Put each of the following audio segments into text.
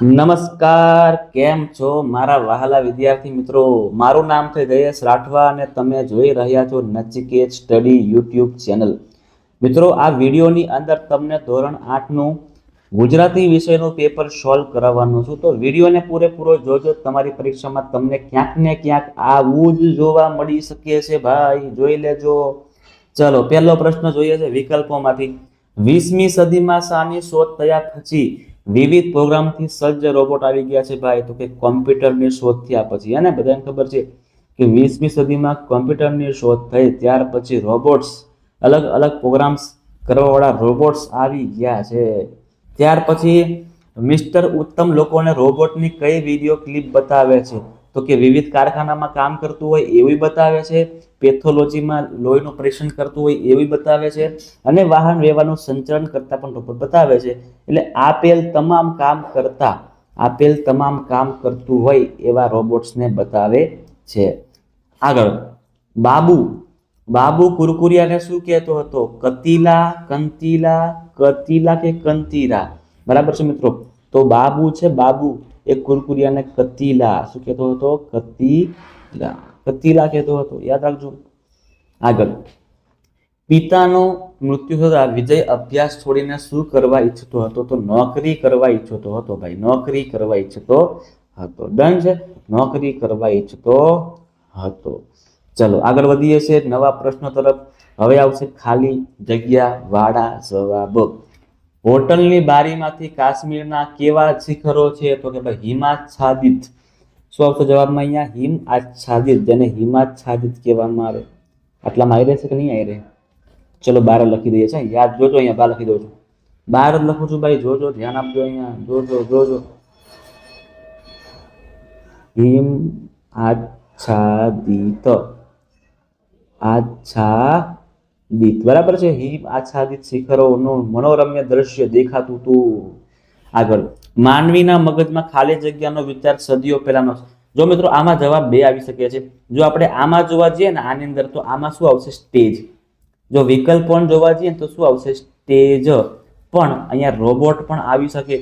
નમસ્કાર, કેમ છો મારા વહાલા વિદ્યાર્થી મિત્રો? મારું નામ છે જયેશ રાઠવા અને તમે જોઈ રહ્યા છો નચિકેત સ્ટડી યુટ્યુબ ચેનલ. મિત્રો, આ વિડીયોની અંદર તમને ધોરણ આઠનું ગુજરાતી વિષયનું પેપર સોલ્વ કરાવવાનું છું. તો વિડીયોને પૂરેપૂરો જોજો. તમારી પરીક્ષામાં તમને ક્યાંક ને ક્યાંક આવું જ જોવા મળી શકે છે ભાઈ. જોઈ લેજો. ચલો, પહેલો પ્રશ્ન જોઈએ છે વિકલ્પોમાંથી. વીસમી સદીમાં શાની શોધ થયા પછી વિવિધ પ્રોગ્રામથી સજ્જ રોબોટ આવી ગયા છે ભાઈ. તો કે કોમ્પ્યુટરની શોધ થયા પછી. અને બધાને ખબર છે કે વીસમી સદીમાં કોમ્પ્યુટરની શોધ થઈ, ત્યાર પછી રોબોટ્સ, અલગ અલગ પ્રોગ્રામ્સ કરવાવાળા રોબોટ્સ આવી ગયા છે. ત્યાર પછી મિસ્ટર ઉત્તમ લોકોને રોબોટની કઈ વીડિયો ક્લિપ બતાવે છે? તો કે વિવિધ કારખાનામાં કામ કરતું હોય એવી બતાવે છે. પેથોલોજીમાં લોહીનું પરીક્ષણ કરતું હોય એવી બતાવે છે. અને વાહન વ્યવહારનું સંચરણ કરતા પણ રોબોટ બતાવે છે. એટલે આપેલ તમામ કામ કરતા, આપેલ તમામ કામ કરતું હોય એવા રોબોટ્સને બતાવે છે. આગળ, બાબુ બાબુ કુરકુરિયાને શું કહેતો હતો? કતીલા, કંતીલા, કતીલા કે કંતીરા? બરાબર છે મિત્રો? તો બાબુ છે બાબુ. એ કુરકુરિયાને કતીલા. શું કહેતો હતો? કતીલા. કતીલા કહેતો હતો. યાદ રાખજો. આગળ. પિતાનું મૃત્યુ થતા વિજય અભ્યાસ છોડીને શું કરવા ઈચ્છતો હતો? તો નોકરી કરવા ઈચ્છતો હતો ભાઈ. નોકરી કરવા ઈચ્છતો હતો. ડન છે? નોકરી કરવા ઈચ્છતો હતો. ચલો, આગળ વધીએ છીએ નવા પ્રશ્નો તરફ. હવે આવશે ખાલી જગ્યા વાળા જવાબ. હોટલની બારીમાંથી કાશ્મીરના કેવા શિખરો છે તો કે ભાઈ હિમાચ્છાદિત શું આવશે જવાબમાં અહીંયા? હિમ આચ્છાદિત જેને હિમાચ્છાદિત કહેવામાં આવે. આટલામાં આવી રહેશે કે નહીં આવી રહે? ચલો બાર લખી દઈએ છે યાદ જોજો અહીંયા, બાર લખી દઉં છું. બાર લખું છું ભાઈ, જોજો, ધ્યાન આપજો અહીંયા, જોજો જોજો. હિમ આચ્છાદિત આચ્છાદિત બરાબર છે? હિમ આચ્છાદિત શિખરોનું મનોરમ્ય દ્રશ્ય દેખાતું હતું આગળ, માનવીના મગજમાં ખાલી જગ્યાનો વિચાર સદીઓ પહેલાનો જો મિત્રો, આમાં જવાબ બે આવી શકે છે. જો આપણે આમાં જોવા જઈએ ને આની અંદર, તો આમાં શું આવશે? સ્ટેજ. જો વિકલ્પ પણ જોવા જઈએ તો શું આવશે? સ્ટેજ. પણ અહીંયા રોબોટ પણ આવી શકે.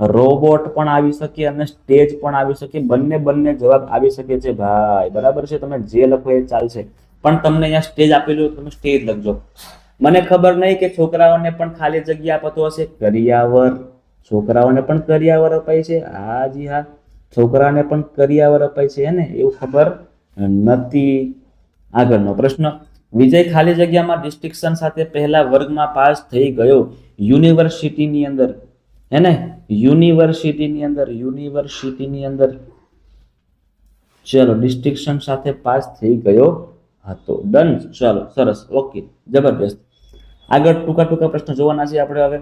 રોબોટ પણ આવી શકે અને સ્ટેજ પણ આવી શકે. બંને બંને જવાબ આવી શકે છે. ભાઈ, બરાબર છે? તમે જે લખો એ ચાલશે. પણ તમને અહીંયા સ્ટેજ આપેલું તમે સ્ટેજ લખજો. મને ખબર નહીં કે છોકરાઓને પણ ખાલી જગ્યા આપતો હશે. કરિયાવર. છોકરાઓને પણ કરિયાવર અપાય છે. હા, જી હા. છોકરાને પણ કરિયાવર અપાય છે ને? એવું ખબર નથી. આગળનો પ્રશ્ન. વિજય ખાલી જગ્યામાં ડિસ્ટિક્શન સાથે પહેલા વર્ગમાં પાસ થઈ ગયો. યુનિવર્સિટીની અંદર. હે ને? યુનિવર્સિટીની અંદર યુનિવર્સિટીની અંદર. ચલો ડિસ્ટિક્શન સાથે પાસ થઈ ગયો. હતો ડન. ચલો, સરસ. ઓકે. જબરદસ્ત આગળ ટૂંકા ટૂંકા પ્રશ્નો જોવાના છે આપણે હવે.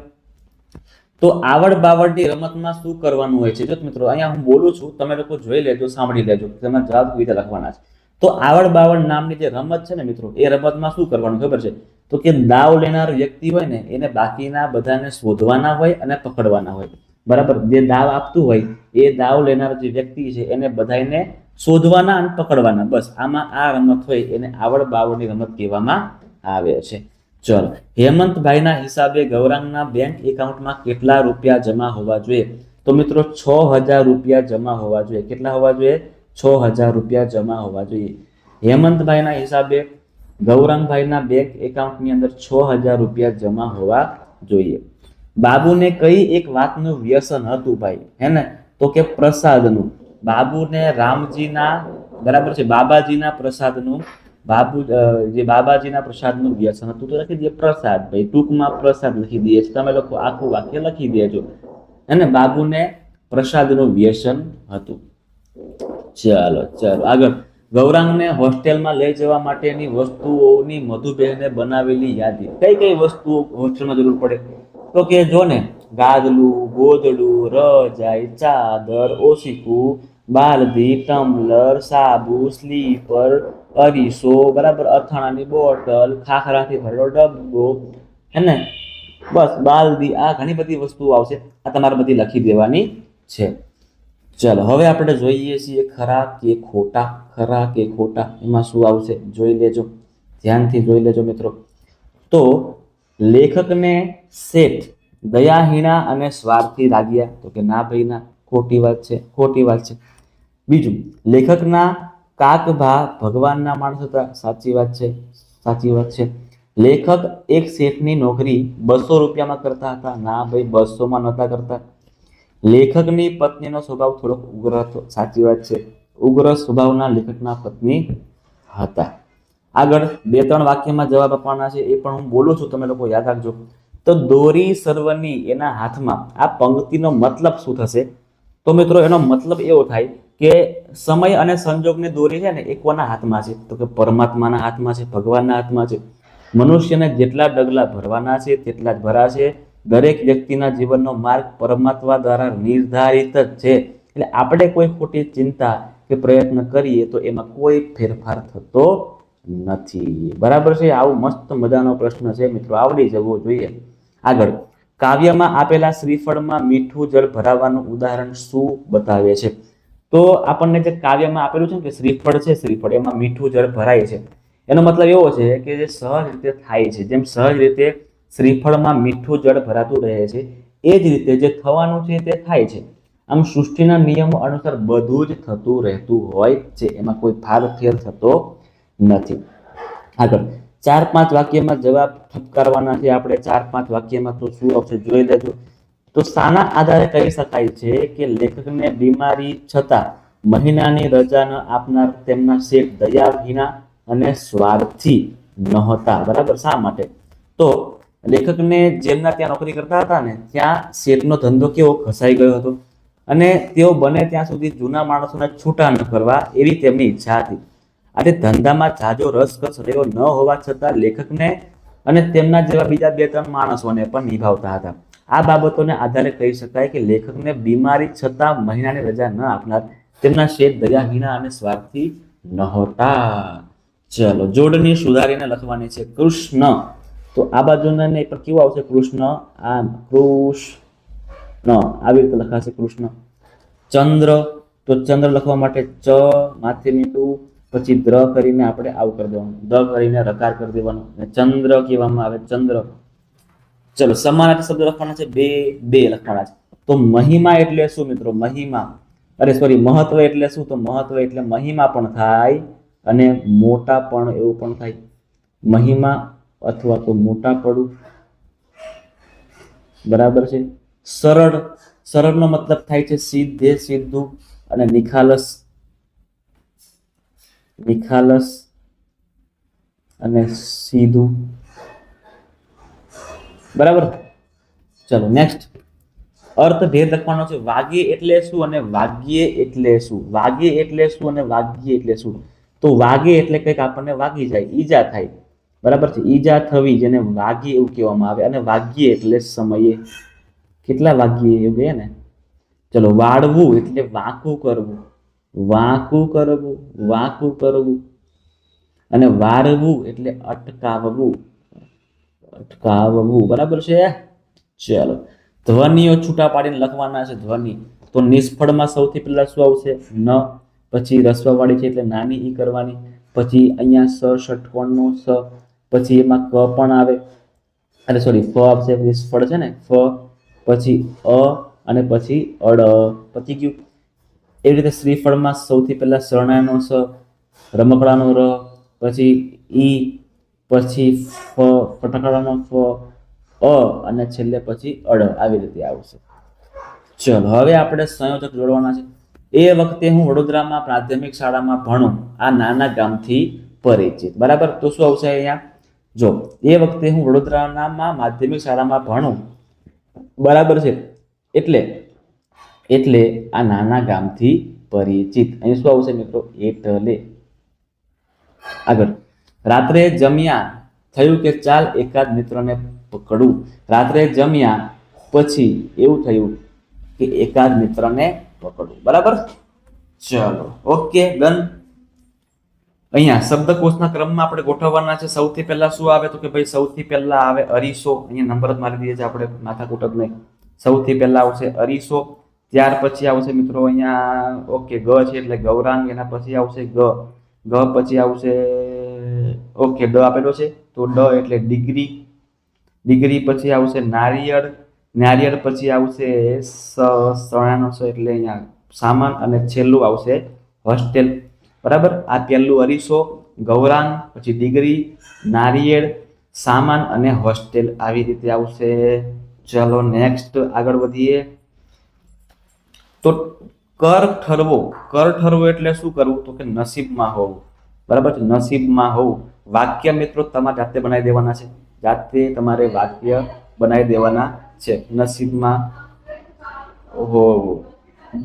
તો આવડ બાવડની રમતમાં શું કરવાનું હોય છે? જો મિત્રો, અહીંયા હું બોલું છું, તમે લોકો જોઈ લેજો, સાંભળી લેજો. તમે જવાબ કેવી રીતે લખવાના છે? તો આવડ બાવડ નામની જે રમત છે ને મિત્રો, એ રમતમાં શું કરવાનું ખબર છે? તો કે દાવ લેનાર વ્યક્તિ હોય ને, એને બાકીના બધાને શોધવાના હોય અને પકડવાના હોય. બરાબર? જે દાવ આપતું હોય, એ દાવ લેનાર જે વ્યક્તિ છે, એને બધાને શોધવાના અને પકડવાના. બસ, આમાં આ રમત હોય એને આવડ બાવડની રમત કહેવામાં આવે છે. ચલો, હેમંતભાઈના હિસાબે ગૌરાંગના બેંક એકાઉન્ટમાં કેટલા રૂપિયા જમા હોવા જોઈએ? તો મિત્રો, છ હજાર રૂપિયા જમા હોવા જોઈએ. કેટલા હોવા જોઈએ? છ હજાર રૂપિયા જમા હોવા જોઈએ. હેમંતભાઈના હિસાબે ગૌરાંગભાઈના બેંક એકાઉન્ટની અંદર છ હજાર રૂપિયા જમા હોવા જોઈએ. બાબુને કઈ એક વાતનું વ્યસન હતું ભાઈ? હે ને? તો કે પ્રસાદનું. બાબુને રામજીના, બરાબર છે, બાબાજીના પ્રસાદનું, બાબુ જે બાબાજીના પ્રસાદનું વ્યસન હતું તો લખી દે પ્રસાદ, ભાઈ, ટૂંકમાં પ્રસાદ લખી દે છે. તમે લોકો આખું વાક્ય લખી દેજો. અને બાબુને પ્રસાદનું વ્યસન હતું. ચાલો ચાલો, આગળ. ગૌરાંગને હોસ્ટેલમાં લઈ જવા માટેની વસ્તુઓની મધુબેને બનાવેલી યાદી. કઈ કઈ વસ્તુઓ હોસ્ટેલમાં જરૂર પડે? તો કે જો ને, ગાદલું, ગોદડું, રજાઈ, ચાદર, ઓશીકું બાલદી ટમ્બલર સાબુ, સ્લીપર, અરીસો, બરાબર, અથાણાની બોટલ, ખાખરાથી ભરેલો ડબ્બો, હે ને? બસ બાલદી આ ઘણી બધી વસ્તુઓ આવશે. આ તમારે બધી લખી દેવાની છે. ચલો, હવે આપણે જોઈએ છીએ ખરા કે ખોટા. ખરા કે ખોટા. એમાં શું આવશે? જોઈ લેજો. ધ્યાનથી જોઈ લેજો મિત્રો. તો લેખકને શેઠ દયાહીણા અને સ્વાર્થી લાગ્યા તો કે ના ભાઈ ના ખોટી વાત છે, ખોટી વાત છે. બીજું, લેખકના કાકભા ભગવાનના માણસ હતા. સાચી વાત છે, સાચી વાત છે. લેખક એક શેઠની નોકરી બસો રૂપિયામાં કરતા હતા. ના ભાઈ, બસોમાં નહોતા કરતા. લેખકની પત્નીનો સ્વભાવ થોડોક ઉગ્ર હતો. સાચી વાત છે. ઉગ્ર સ્વભાવના લેખકના પત્ની હતા. આગળ બે ત્રણ વાક્યમાં જવાબ આપવાના છે. એ પણ હું બોલું છું. તમે લોકો યાદ રાખજો. તો દોરી સર્વની એના હાથમાં આ પંક્તિનો મતલબ શું થશે? તો મિત્રો, એનો મતલબ એવો થાય કે સમય અને સંજોગની દોરી છે ને એ કોના હાથમાં છે? તો કે પરમાત્માના હાથમાં છે, ભગવાનના હાથમાં છે. મનુષ્યને જેટલા ડગલા ભરવાના છે, તેટલા જ ભરાશે. દરેક વ્યક્તિના જીવનનો માર્ગ પરમાત્મા દ્વારા નિર્ધારિત જ છે. એટલે આપણે કોઈ ખોટી ચિંતા કે પ્રયત્ન કરીએ તો એમાં કોઈ ફેરફાર થતો નથી. બરાબર છે? આવું મસ્ત મજાનો પ્રશ્ન છે મિત્રો. આવડી જવો જોઈએ. આગળ. કાવ્યમાં આપેલા શ્રીફળમાં મીઠું જળ ભરાવાનું ઉદાહરણ શું બતાવે છે? તો આપણને જે કાવ્યમાં આપેલું છે ને કે શ્રીફળ છે, શ્રીફળ, એમાં મીઠું જળ ભરાય છે. એનો મતલબ એવો છે કે જે સહજ રીતે થાય છે, જેમ સહજ રીતે શ્રીફળમાં મીઠું જળ ભરાતું રહે છે, એ જ રીતે જે થવાનું છે તે થાય છે. આમ સૃષ્ટિના નિયમો અનુસાર બધું જ થતું રહેતું હોય છે, એમાં કોઈ ફાર ફેર થતો નથી. આગળ ચાર પાંચ વાક્યમાં જવાબ ઠપકારવાના છે. આપણે ચાર પાંચ વાક્યમાં તો શું આવશે જોઈ લેજો. તો શાના આધારે કહી શકાય છે કે લેખકને બીમારી છતાં મહિનાની રજા ન આપનાર તેમના શેઠ દયાહીના અને સ્વાર્થી નહોતા. બરાબર? શા માટે? તો લેખકને જેમના ત્યાં નોકરી કરતા હતા ને, ત્યાં શેઠનો ધંધો કેવો ઘસાઈ ગયો હતો. અને તેઓ બને ત્યાં સુધી જૂના માણસોને છૂટા ન કરવા એવી તેમની ઈચ્છા હતી. આજે ધંધામાં જાજો રસકસ રહ્યો ન હોવા છતાં લેખકને અને તેમના જેવા બીજા બે ત્રણ માણસોને પણ નિભાવતા હતા. આ બાબતોને આધારે કહી શકાય કે લેખકને બીમારી છતાં મહિનાની રજા ન આપનાર તેમના શેઠ દયાહીના અને સ્વાર્થી નહોતા. ચલો, જોડણી સુધારીને લખવાની છે કૃષ્ણ. તો આ બાજુના ને પણ કેવું આવશે? કૃષ્ણ. આ કૃષ્ણ. આવી રીતે લખાશે કૃષ્ણ. ચંદ્ર. તો ચંદ્ર લખવા માટે ચ, માથે મીઠું પછી દ્ર કરીને આપણે આવું કરી દેવાનું. દ કરીને રકાર કરી દેવાનું. અને ચંદ્ર કહેવામાં આવે, ચંદ્ર. ચલો, સમાનાર્થી શબ્દ લખવાના છે. બે બે લખવાના છે. તો મહિમા એટલે શું મિત્રો? મહિમા. અરે સોરી મહત્વ એટલે શું? તો મહત્વ એટલે મહિમા પણ થાય અને મોટા પણ એવું પણ થાય. મહિમા અથવા તો મોટા પડું. બરાબર છે? સરળ. સરળનો મતલબ થાય છે સીધે સીધું અને નિખાલસ. નિખાલસ અને સીધું. બરાબર? ચલો નેક્સ્ટ અર્થ ભેદ લખવાનો છે. વાગ્ય એટલે શું અને વાગ્ય એટલે શું? વાગ્ય એટલે શું અને વાગ્ય એટલે શું? તો વાગે એટલે કંઈક આપણને વાગી જાય, ઈજા થાય. બરાબર છે? ઈજા થવી જેને વાગી એવું કહેવામાં આવે. અને વાગ્ય એટલે સમયે. કેટલા વાગ્યે? એવું કહે ને? ચલો, વાળવું એટલે વાંકું કરવું. વાંકું કરવું વાંકું કરવું અને વારવું એટલે અટકાવવું. અટકાવવું. બરાબર છે? ચલો. ધ્વનિઓ છૂટા પાડીને લખવાના છે ધ્વનિ. તો નિષ્ફળમાં સૌથી પહેલા શું આવશે? ન, પછી રસવાવાળી છે એટલે નાની ઈ કરવાની. પછી અહીંયા સ ષટકોણનો સ, પછી એમાં ક પણ આવે. અરે સોરી ફ આવશે, નિષ્ફળ છે ને? ફ, પછી અ અને પછી અડ. પછી ગયું. એવી રીતે શ્રીફળમાં સૌથી પહેલાં શરણાયનો સ, રમકડાનો ર, પછી ઈ, પછી ફ, ફટકડાનો ફ, અ અને છેલ્લે પછી અડ આવી રીતે આવશે. ચલો, હવે આપણે સંયોજક જોડવાના છે. એ વખતે હું વડોદરામાં પ્રાથમિક શાળામાં ભણું, આ નાના ગામથી પરિચિત. બરાબર? તો શું આવશે અહીંયા? જો, એ વખતે હું વડોદરાના માધ્યમિક શાળામાં ભણું. બરાબર છે? એટલે એટલે આ નાના ગામથી પરિચિત. અહીં શું આવશે મિત્રો? એટલે. આગળ. રાત્રે જમ્યા. થયું કે ચાલ એકાદ મિત્રને પકડું. રાત્રે જમ્યા પછી એવું થયું કે એકાદ મિત્રને પકડું. બરાબર? ચલો. Okay, done. અહીંયા શબ્દકોશના ક્રમમાં આપણે ગોઠવવાના છે. સૌથી પહેલા શું આવે તો કે ભાઈ સૌથી પહેલા આવે અરીસો. અહીંયા નંબર જ મારી દઈએ છીએ આપણે માથાકૂટ જ નહીં. સૌથી પહેલા આવશે અરીસો. ત્યાર પછી આવશે મિત્રો અહીંયા ઓકે ગ છે એટલે ગૌરાંગ, એના પછી આવશે ગ. ગ પછી આવશે ઓકે ડ આપેલો છે. તો ડ એટલે ડિગ્રી. ડિગ્રી પછી આવશે નારિયેળ. નારિયેળ પછી આવશે સણાનો સ એટલે અહીંયા સામાન અને છેલ્લું આવશે હોસ્ટેલ. બરાબર? આ પહેલું અરીસો, ગૌરાંગ, પછી ડિગ્રી, નારિયેળ, સામાન અને હોસ્ટેલ. આવી રીતે આવશે. ચલો નેક્સ્ટ આગળ વધીએ. તો કર ઠરવો. કર ઠરવો એટલે શું કરવું? તો કે નસીબમાં હોવું. બરાબર છે? નસીબમાં હોવું. વાક્ય મિત્રો તમારે જાતે બનાવી દેવાના છે. જાતે તમારે વાક્ય બનાવી દેવાના છે. નસીબમાં હોવું.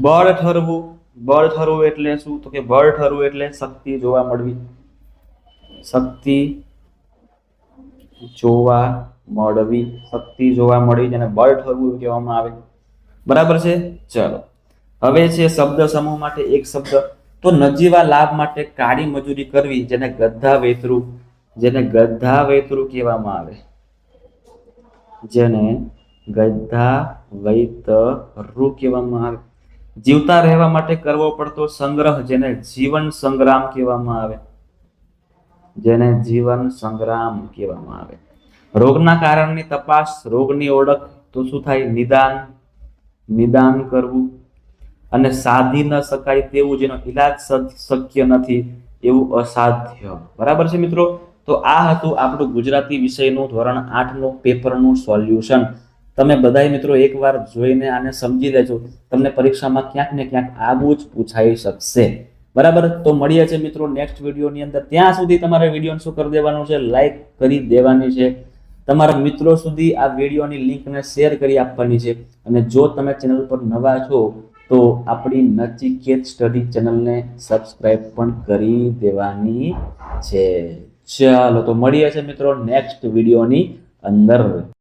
બળ ઠરવું. બળ ઠરવું એટલે શું? તો કે બળ ઠરવું એટલે શક્તિ જોવા મળવી. શક્તિ જોવા મળવી. શક્તિ જોવા મળવી જેને બળ ઠરવું કહેવામાં આવે. બરાબર છે? ચલો. હવે છે શબ્દ સમૂહ માટે એક શબ્દ. તો નજીવા લાભ માટે કાળી મજૂરી કરવી, જેને ગધા વેતરું, જેને ગધા વેતરું કહેવામાં આવે. જેને ગધા વૈતરું કહેવામાં આવે. જીવતા રહેવા માટે કરવો પડતો સંગ્રહ, જેને જીવન સંગ્રામ કહેવામાં આવે. જેને જીવન સંગ્રામ કહેવામાં આવે. રોગના કારણની તપાસ, રોગની ઓળખ, તો શું થાય? નિદાન નિદાન કરવું. અને સાધી ન શકાય તેવું જેનો ઈલાજ શક્ય નથી, એવું અસાધ્ય. બરાબર છે મિત્રો? તો આ હતું આપણું ગુજરાતી વિષયનું ધોરણ આઠનું પેપરનું સોલ્યુશન. તમે બધાય મિત્રો એકવાર જોઈને આને સમજી લેજો. તમને પરીક્ષામાં ક્યાંક ને ક્યાંક આવું જ પૂછાઈ શકશે. બરાબર? તો મળીએ છે મિત્રો નેક્સ્ટ વિડીયોની અંદર. ત્યાં સુધી તમારે વિડીયોને શું કરી દેવાનું છે? લાઈક કરી દેવાની છે. તમારા મિત્રો સુધી આ વિડીયોની લિંકને શેર કરી આપવાની છે. અને જો તમે ચેનલ પર નવા છો આપણી નચિકેત સ્ટડી ચેનલને સબસ્ક્રાઇબ પણ કરી દેવાની છે. ચાલો, તો મળીએ છીએ મિત્રો નેક્સ્ટ વિડીયોની અંદર.